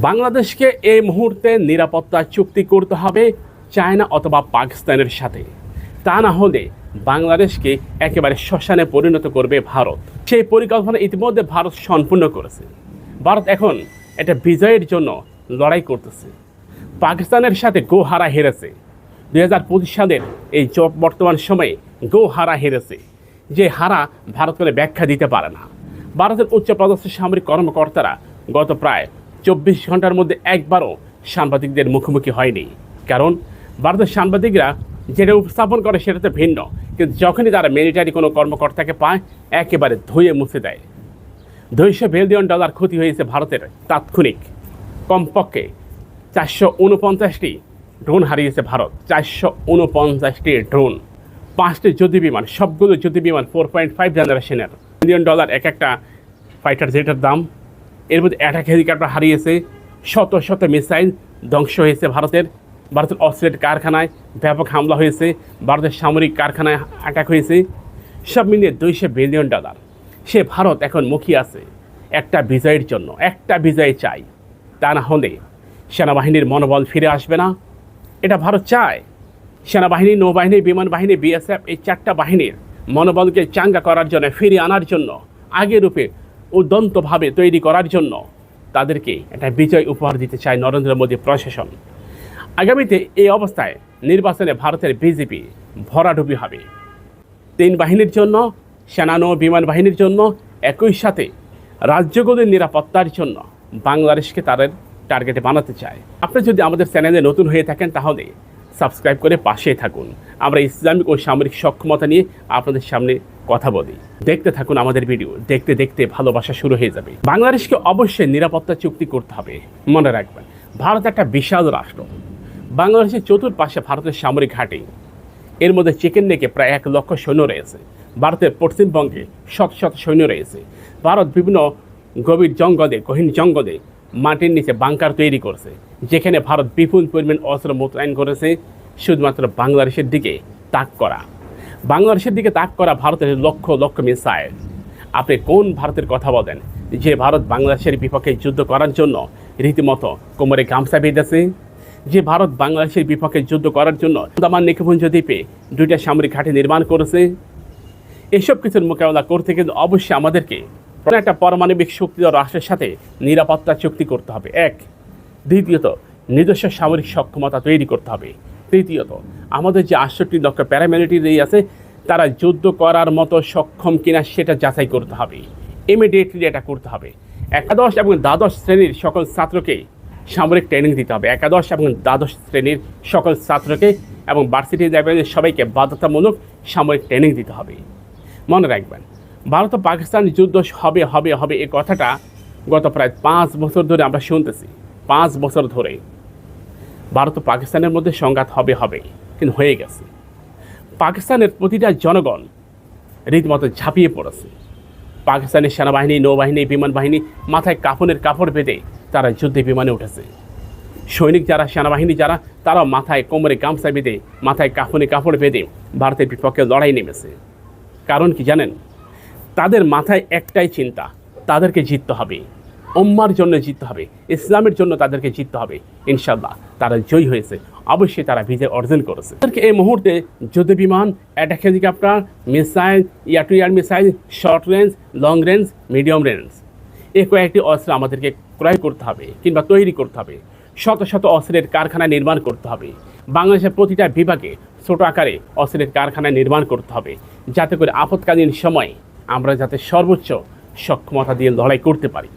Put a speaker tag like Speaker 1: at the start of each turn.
Speaker 1: বাংলাদেশকে এই মুহূর্তে নিরাপত্তা চুক্তি করতে হবে চায়না অথবা পাকিস্তানের সাথে। তা না হলে বাংলাদেশকে একেবারে শ্মশানে পরিণত করবে ভারত। সেই পরিকল্পনা ইতিমধ্যে ভারত সম্পূর্ণ করেছে। ভারত এখন এটা বিজয়ের জন্য লড়াই করতেছে। পাকিস্তানের সাথে গোহারা হেরেছে। দু হাজার পঁচিশ সালের এই বর্তমান সময়ে গোহারা হেরেছে। যে হারা ভারত করে ব্যাখ্যা দিতে পারে না। ভারতের উচ্চপদস্থ সামরিক কর্মকর্তারা গত প্রায় চব্বিশ ঘণ্টার মধ্যে একবারও সাংবাদিকদের মুখোমুখি হয়নি। কারণ ভারতের সাংবাদিকরা যেটা উপস্থাপন করে সেটা তো ভিন্ন। কিন্তু যখনই তারা মিলিটারি কোনো কর্মকর্তাকে পায়, একেবারে ধুয়ে মুছে দেয়। দুইশো বিলিয়ন ডলার ক্ষতি হয়েছে ভারতের তাৎক্ষণিক। কমপক্ষে চারশো উনপঞ্চাশটি ড্রোন হারিয়েছে ভারত। চারশো উনপঞ্চাশটি ড্রোন পাঁচটি যুদ্ধ বিমান, সবগুলো যুদ্ধ বিমান ফোর পয়েন্ট ফাইভ জেনারেশনের মিলিয়ন ডলার এক একটা ফাইটার জেটের দাম এর মধ্যে অ্যাটাক হেলিকপ্টার হারিয়েছে, শত শত মিসাইল ধ্বংস হয়েছে ভারতের। ভারতের অস্ত্রের কারখানায় ব্যাপক হামলা হয়েছে, ভারতের সামরিক কারখানায় অ্যাটাক হয়েছে। সব মিলিয়ে দুইশো বিলিয়ন ডলার সে ভারত এখন মুখিয়ে আছে একটা বিজয়ের জন্য, একটা বিজয় চাই। তা না হলে সেনাবাহিনীর মনোবল ফিরে আসবে না। এটা ভারত চায়। সেনাবাহিনী, নৌবাহিনী বিমান বাহিনী বিএসএফ এই চারটা বাহিনীর মনোবলকে চাঙ্গা করার জন্য, ফিরিয়ে আনার জন্য আগে রূপে উদ্যন্তভাবে তৈরি করার জন্য তাদেরকে একটা বিজয় উপহার দিতে চায় নরেন্দ্র মোদী প্রশাসন। আগামীতে এই অবস্থায় নির্বাচনে ভারতের বিজেপি ভরাডুবি হবে। তিন বাহিনীর জন্য, সেনা নৌ বিমান বাহিনীর জন্য, একই সাথে রাজ্যগুলির নিরাপত্তার জন্য বাংলাদেশকে তাদের টার্গেটে বানাতে চায়। আপনি যদি আমাদের চ্যানেলে নতুন হয়ে থাকেন তাহলে সাবস্ক্রাইব করে পাশেই থাকুন। আমরা ইসলামিক ও সামরিক সক্ষমতা নিয়ে আপনাদের সামনে কথা বলি। দেখতে থাকুন আমাদের ভিডিও দেখতে দেখতে ভালোবাসা শুরু হয়ে যাবে। বাংলাদেশকে অবশ্যই নিরাপত্তা চুক্তি করতে হবে। মনে রাখবেন, ভারত একটা বিশাল রাষ্ট্র। বাংলাদেশের চতুর্পাশে ভারতের সামরিক ঘাঁটি। এর মধ্যে চিকেন নেকে প্রায় এক লক্ষ সৈন্য রয়েছে। ভারতের পশ্চিমবঙ্গে শত শত সৈন্য রয়েছে। ভারত বিভিন্ন গভীর জঙ্গলে, গহীন জঙ্গলে মাটির নিচে বাংকার তৈরি করছে। যেখানে ভারত বিপুল পরিমাণ অস্ত্র মোতায়েন করেছে। শুধুমাত্র বাংলাদেশের দিকে তাক করা। বাংলাদেশের দিকে তাক করা ভারতের লক্ষ লক্ষ মিসাইল। আপনি কোন ভারতের কথা বলেন? যে ভারত বাংলাদেশের বিপক্ষে যুদ্ধ করার জন্য রীতিমতো কোমরে গামছা বেঁধেছে। যে ভারত বাংলাদেশের বিপক্ষে যুদ্ধ করার জন্য আন্দামান নিকুঞ্জ দ্বীপে দুইটা সামরিক ঘাঁটি নির্মাণ করেছে। এসব কিছুর মোকাবেলা করতে কিন্তু অবশ্যই আমাদেরকে একটা পারমাণবিক শক্তিধর রাষ্ট্রের সাথে নিরাপত্তা চুক্তি করতে হবে। এক, দ্বিতীয়ত, নিজস্ব সামরিক সক্ষমতা তৈরি করতে হবে। তৃতীয়ত আমাদের যে আটষট্টি লক্ষ প্যারামিলিটারি আছে, তারা যুদ্ধ করার মতো সক্ষম কিনা সেটা যাচাই করতে হবে। ইমিডিয়েটলি এটা করতে হবে। একাদশ এবং দ্বাদশ শ্রেণির সকল ছাত্রকে সামরিক ট্রেনিং দিতে হবে। একাদশ এবং দ্বাদশ শ্রেণির সকল ছাত্রকে এবং ভার্সিটি লেভেলের সবাইকে বাধ্যতামূলক সামরিক ট্রেনিং দিতে হবে। মনে রাখবেন, ভারত ও পাকিস্তান যুদ্ধ হবে হবে হবে এ কথাটা গত প্রায় পাঁচ বছর ধরে আমরা শুনতেছি। পাঁচ বছর ধরে ভারত ও পাকিস্তানের মধ্যে সংঘাত হবে হবে। কিন্তু হয়ে গেছে। পাকিস্তানের প্রতিটা জনগণ রীতিমতো ঝাঁপিয়ে পড়েছে। পাকিস্তানের সেনাবাহিনী, নৌবাহিনী বিমান বাহিনী মাথায় কাফনের কাপড় বেঁধে তারা যুদ্ধে বিমানে উঠেছে। সৈনিক যারা, সেনাবাহিনী যারা, তারাও মাথায় কোমরে গামছা বেঁধে, মাথায় কাফনে কাপড় বেঁধে ভারতের বিপক্ষে লড়াই নেমেছে। কারণ কি জানেন? তাদের মাথায় একটাই চিন্তা, তাদেরকে জিততে হবে। উম্মার জন্য জিততে হবে, ইসলামের জন্য তাদেরকে জিততে হবে ইনশাল্লাহ তারা জয়ী হয়েছে, অবশ্যই তারা বিজয় অর্জন করেছে। তাদেরকে এই মুহূর্তে যুদ্ধ বিমান attack helicopter missile air to air missile short range long range medium range এই কয়েকটি অস্ত্র আমাদেরকে ক্রয় করতে হবে কিংবা তৈরি করতে হবে। শত শত অস্ত্রের কারখানা নির্মাণ করতে হবে। বাংলাদেশের প্রতিটা বিভাগে ছোট আকারে অস্ত্রের কারখানা নির্মাণ করতে হবে, যাতে করে আপৎকালীন সময়ে আমরা যাতে সর্বোচ্চ সক্ষমতা দিয়ে লড়াই করতে পারি।